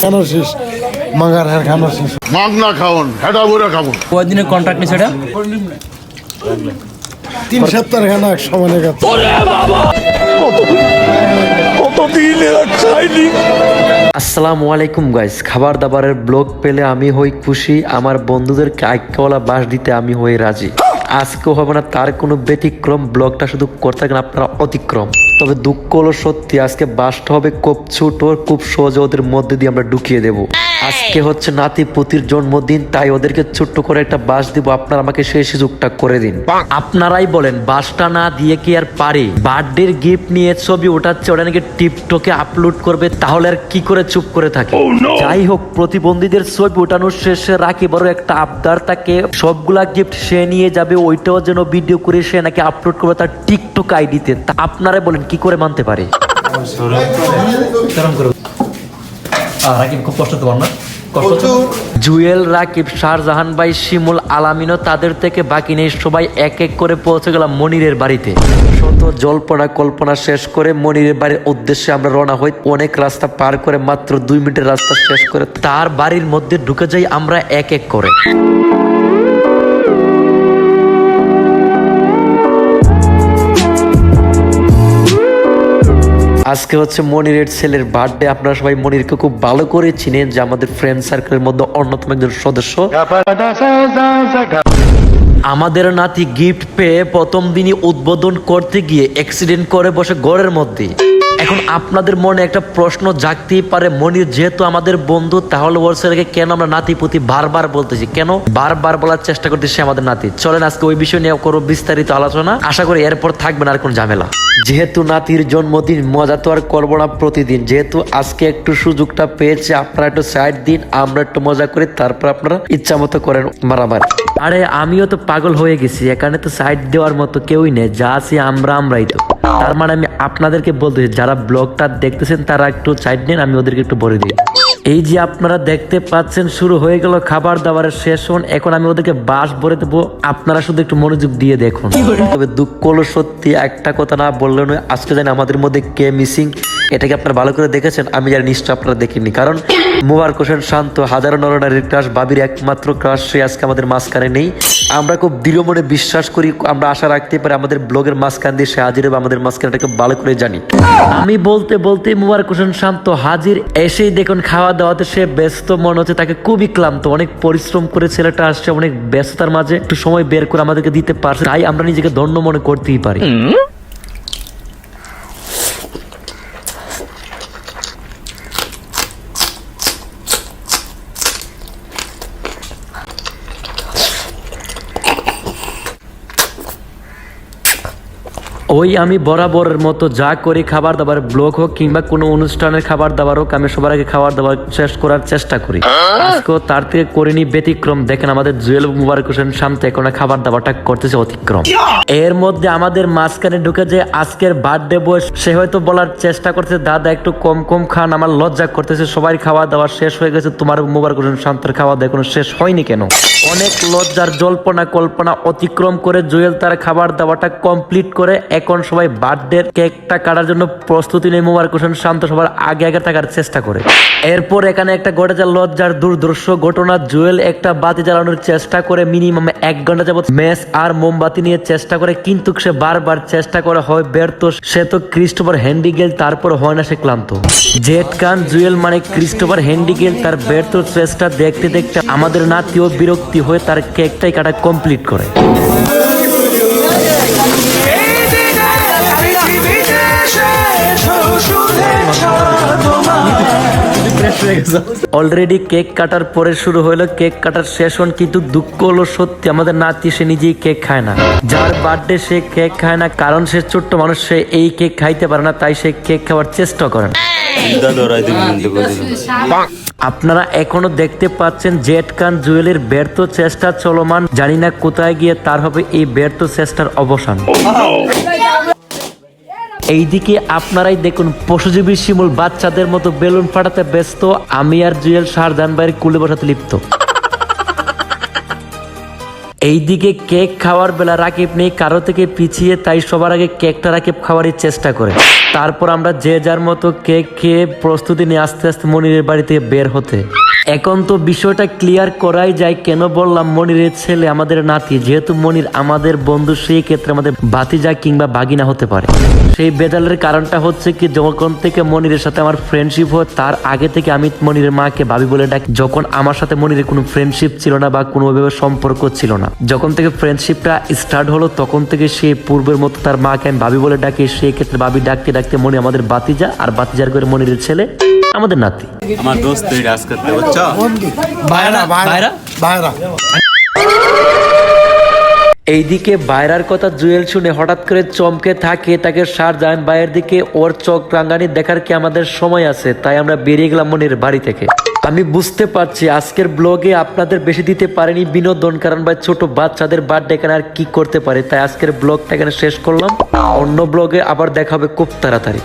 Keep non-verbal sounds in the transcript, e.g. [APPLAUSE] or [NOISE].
খানো শেষ? মাগার হ্যাঁ খানো শেষ? খাওন হেডা বইরা খাব। কয়দিনের কন্ট্রাক্ট নিছে এটা? তিন সপ্তাহ খানা এক সমানে গেছে আসসালামু আলাইকুম গাইস খাবার দাবারের ব্লগ পেলে আমি হই খুশি। আমার বন্ধুদেরকে আইকাওয়ালা বাস দিতে আমি হই রাজি। আজকেও হবে না তার কোনো ব্যতিক্রম। ব্লগটা শুধু করতে থাকেন আপনারা অতিক্রম। তবে দুঃখ হলো সত্যি, আজকে বাসটা হবে খুব ছোট খুব সহজে ওদের মধ্যে দিয়ে আমরা ঢুকিয়ে দেব। আজকে হচ্ছে নাতি পুতির জন্মদিন তাই ওদেরকে ছোট্ট করে একটা বাস দিব। আপনারা আমাকে সেই সুযোগটা করে দিন। আপনারাই বলেন বাসটা না দিয়ে কি আর পারি? বার্থডের গিফট নিয়ে ছবি ওঠাচ্ছে ওটা নাকি টিকটকে আপলোড করবে তাহলে আর কি করে চুপ করে থাকে? যাই হোক প্রতিবন্ধীদের ছবি ওঠানোর শেষে রাখি বড় একটা আবদার তাকে সবগুলা গিফট সে নিয়ে যাবে ওইটাও যেন ভিডিও করে সে নাকি আপলোড করবে তার টিকটক আইডিতে তা। আপনারা বলেন কি করে মানতে পারে? রাকিব খুব কষ্ট তোমার না জুয়েল রাকিব শাহজাহান ভাই শিমুল আলামিনও তাদের থেকে বাকি নেই। সবাই এক এক করে পৌঁছে গেলাম মনিরের বাড়িতে। শত জল্পনা কল্পনা শেষ করে মনিরের বাড়ির উদ্দেশ্যে আমরা রওনা হই। অনেক রাস্তা পার করে মাত্র দুই মিনিটের রাস্তা শেষ করে তার বাড়ির মধ্যে ঢুকে যাই আমরা এক এক করে। আজকে হচ্ছে মনিরের ছেলের বার্থডে আপনারা সবাই মনিরকে খুব ভালো করে চিনেন যে আমাদের ফ্রেন্ড সার্কেলের মধ্যে অন্যতম একজন সদস্য। আমাদের নাতি গিফট পেয়ে প্রথম দিনই উদ্বোধন করতে গিয়ে অ্যাক্সিডেন্ট করে বসে ঘরের মধ্যে। এখন আপনাদের মনে একটা প্রশ্ন জাগতেই পারে, মনির যেহেতু আমাদের বন্ধু, তাহলে ওর ছেলেকে কেন আমরা নাতি পুতি বারবার বলতেছি? কেন বারবার বলার চেষ্টা করতেছি আমাদের নাতি? চলেন আজকে ওই বিষয় নিয়ে করব বিস্তারিত আলোচনা। আশা করি এরপর থাকবে না আর কোন ঝামেলা। যেহেতু নাতির জন্মদিন, মজা তো আর করব না প্রতিদিন। যেহেতু আজকে একটু সুযোগটা পেয়েছে, আপনারা একটু সাইড দিন, আমরা একটু মজা করি, তারপর আপনারা ইচ্ছা মতো করেন মারামারি। আরে, আমিও তো পাগল হয়ে গেছি, এখানে তো সাইড দেওয়ার মতো কেউই নেই, যা আছি আমরা আমরাই তো। তার মানে আমি আপনাদেরকে বলতেছি, যারা ব্লগটা দেখতেছেন, তারা একটু সাইড নেন, আমি ওদেরকে একটু বলে দিই। এই যে আপনারা দেখতে পাচ্ছেন, শুরু হয়ে গেল খাবার দাবারের শেষ হন এখন আমি ওদেরকে বাস ভরে দেবো। আপনারা শুধু একটু মনোযোগ দিয়ে দেখুন। তবে দুঃখ হলো সত্যি, একটা কথা না বললেও নয়, আজকে জানি আমাদের মধ্যে কে মিসিং এটাকে আপনারা ভালো করে দেখেছেন? আমি জানি নিশ্চয় আপনারা দেখিনি কারণ মুবারক হোসেন শান্ত, হাজারো নরনারীর ক্রাশ, বাবির একমাত্র ক্রাশ, সে আজকে আমাদের মাঝখানে নেই। আমরা খুব দৃঢ় মনে বিশ্বাস করি, আমরা আশা রাখতে পারি আমাদের ব্লগের মাঝখান দিয়ে সে হাজির হবে, আমাদের মাঝখানে এটাকে ভালো করে জানি। আমি বলতে বলতে মুবারক হোসেন শান্ত হাজির, এসেই দেখুন খাওয়া দাওয়াতে সে ব্যস্ত, মনে হচ্ছে তাকে খুবই ক্লান্ত, অনেক পরিশ্রম করে ছেলেটা আসছে, অনেক ব্যস্ততার মাঝে, একটু সময় বের করে আমাদেরকে দিতে পারছে, তাই আমরা নিজেকে ধন্য মনে করতেই পারি। ওই আমি বরাবরের মতো যা করি, খাবার দাবার ব্লগ হোক কিংবা কোনো অনুষ্ঠানের খাবার দাবার হোক, আমি সবার আগে খাবার দাবার শেষ করার চেষ্টা করি। আজকেও তার থেকে করিনি ব্যতিক্রম। দেখেন আমাদের জুয়েল মুবারক হোসেন শান্ত এখন খাবার দাবারটা করতেছে অতিক্রম। এর মধ্যে আমাদের মাঝখানে ঢুকে যে আজকের বার্থডে বয়স সে হয়তো বলার চেষ্টা করছে, দাদা, একটু কম কম খান, আমার লজ্জা করতেছে, সবাই খাওয়া দাওয়া শেষ হয়ে গেছে, তোমার মুবারক হোসেন শান্তের খাওয়া দাওয়া এখনও শেষ হয়নি কেন? অনেক লজ্জার জল্পনা কল্পনা অতিক্রম করে জুয়েল তার খাবার দাওয়াটা কমপ্লিট করে এখন সবাই বার্থডে কেকটা কাটার জন্য প্রস্তুতি নেই মুবারক হোসেন, শান্ত সবার আগে আগে থাকার চেষ্টা করে। এরপর এখানে একটা ঘটে যায় লজ্জার দুর্দর্শ ঘটনা। জুয়েল একটা বাতি জ্বালানোর চেষ্টা করে মিনিমাম এক ঘণ্টা যাবত মেস আর মোমবাতি নিয়ে চেষ্টা করে, কিন্তু সে বারবার চেষ্টা করে, হয় ব্যর্থ। সে তো ক্রিস্টোফার হ্যান্ডিগেল তারপর হয় না সে ক্লান্ত। জেট কান জুয়েল মানে ক্রিস্টোফার হ্যান্ডিগেল তার ব্যর্থ চেষ্টা দেখতে দেখতে আমাদের নাতিও বিরক্তি হয়ে তার কেকটাই কাটা কমপ্লিট করে। [LAUGHS] অলরেডি কেক কাটার পরে শুরু হলো কেক কাটার সেশন কিন্তু দুঃখ হলো সত্যি। আমাদের নাতি সে নিজেই কেক খায় না। যার বার্থডে সে কেক খায় না, কারণ সে ছোট্ট মানুষ, সে এই কেক খাইতে পারে না, তাই সে কেক খাওয়ার চেষ্টা করে আপনারা এখনও দেখতে পাচ্ছেন জেট কান জুয়েলের ব্যর্থ চেষ্টা চলমান। জানি না কোথায় গিয়ে তার হবে এই ব্যর্থ চেষ্টার অবসান। এইদিকে আপনারাই দেখুন পশুজীবী শিমুল বাচ্চাদের মতো বেলুন ফাটাতে ব্যস্ত, আমি আর জুয়েল শাহজাহান ভাইয়ের কুলে বসাতে লিপ্ত। এইদিকে কেক খাওয়ার বেলা রাকিব নেই, কারও থেকে পিছিয়ে তাই সবার আগে কেকটা রাকিব খাওয়ারই চেষ্টা করে। তারপর আমরা যে যার মতো কেক খেয়ে প্রস্তুতি নিয়ে আস্তে আস্তে মনিরের বাড়িতে বের হতে। এখন তো বিষয়টা ক্লিয়ার করাই যায় কেন বললাম মনিরের ছেলে আমাদের নাতি, যেহেতু মনির আমাদের বন্ধু, সেই ক্ষেত্রে আমাদের বাতিজা কিংবা বাগিনা হতে পারে। সেই বেদালের কারণটা হচ্ছে কি, যখন থেকে মনিরের সাথে আমার ফ্রেন্ডশিপ হয়, তার আগে থেকে আমি মনিরের মাকে ভাবি বলে ডাকি। যখন আমার সাথে মনিরের কোনো ফ্রেন্ডশিপ ছিল না বা কোনোভাবে সম্পর্ক ছিল না। যখন থেকে ফ্রেন্ডশিপটা স্টার্ট হলো, তখন থেকে সে পূর্বের মতো তার মাকে আমি ভাবি বলে ডাকি। সেই ক্ষেত্রে ভাবি ডাকতে ডাকতে মনি আমাদের বাতিজা আর বাতিজার করে মনিরের ছেলে। আমাদের নাতি। আমার দোস্ত তুই রাজ করতে বুঝছ? এইদিকে বাইরার কথা জুয়েল শুনে হঠাৎ করে চমকে থাকে তাকে সার যান বাইরের দিকে ওর চোখ রাঙ্গানি দেখার কি আমাদের সময় আছে তাই আমরা বেরিয়ে গেলাম মনির বাড়ি থেকে। আমি বুঝতে পারছি আজকের ব্লগে আপনাদের বেশি দিতে পারেনি বিনোদন কারণ ভাই ছোট বাচ্চাদের বার্থডে এখানে আর কি করতে পারে তাই আজকের ব্লগটা এখানে শেষ করলাম। অন্য ব্লগে আবার দেখা হবে খুব তাড়াতাড়ি।